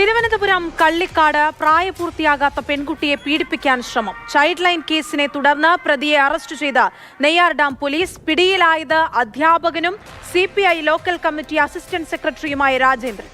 തിരുവനന്തപുരം കള്ളിക്കാട് പ്രായപൂർത്തിയാകാത്ത പെൺകുട്ടിയെ പീഡിപ്പിക്കാൻ ശ്രമം. ചൈൽഡ് ലൈൻ കേസിനെ തുടർന്ന് പ്രതിയെ അറസ്റ്റ് ചെയ്ത നെയ്യാർ ഡാം പോലീസ് പിടിയിലായത് അധ്യാപകനും സി ലോക്കൽ കമ്മിറ്റി അസിസ്റ്റന്റ് സെക്രട്ടറിയുമായ രാജേന്ദ്രൻ.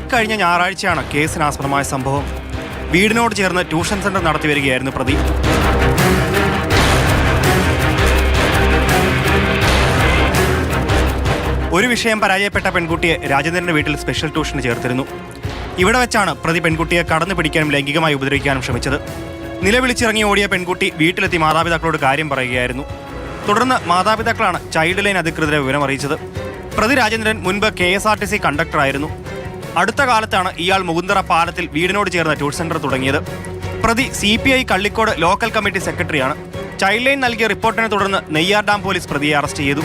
ഇക്കഴിഞ്ഞ ഞായറാഴ്ചയാണ് കേസിനാസ്പദമായ സംഭവം. വീടിനോട് ചേർന്ന് ട്യൂഷൻ സെന്റർ നടത്തി വരികയായിരുന്നു പ്രതി. ഒരു വിഷയം പരാജയപ്പെട്ട പെൺകുട്ടിയെ രാജേന്ദ്രന്റെ വീട്ടിൽ സ്പെഷ്യൽ ട്യൂഷന് ചേർത്തിരുന്നു. ഇവിടെ വെച്ചാണ് പ്രതി പെൺകുട്ടിയെ കടന്നു പിടിക്കാനും ലൈംഗികമായി ഉപദ്രവിക്കാനും ശ്രമിച്ചത്. നിലവിളിച്ചിറങ്ങി ഓടിയ പെൺകുട്ടി വീട്ടിലെത്തി മാതാപിതാക്കളോട് കാര്യം പറയുകയായിരുന്നു. തുടർന്ന് മാതാപിതാക്കളാണ് ചൈൽഡ് ലൈൻ അധികൃതരെ വിവരം അറിയിച്ചത് പ്രതി രാജേന്ദ്രൻ മുൻപ് K S R T C കണ്ടക്ടറായിരുന്നു അടുത്ത കാലത്താണ് ഇയാൾ മുകുന്ദറ പാലത്തിൽ വീടിനോട് ചേർന്ന ട്യൂഷൻ സെന്റർ തുടങ്ങിയത്. പ്രതി C P I Kallikkode local committee സെക്രട്ടറിയാണ് ചൈൽഡ് ലൈൻ നൽകിയ റിപ്പോർട്ടിനെ തുടർന്ന് നെയ്യാർ ഡാം പോലീസ് പ്രതിയെ അറസ്റ്റ് ചെയ്തു.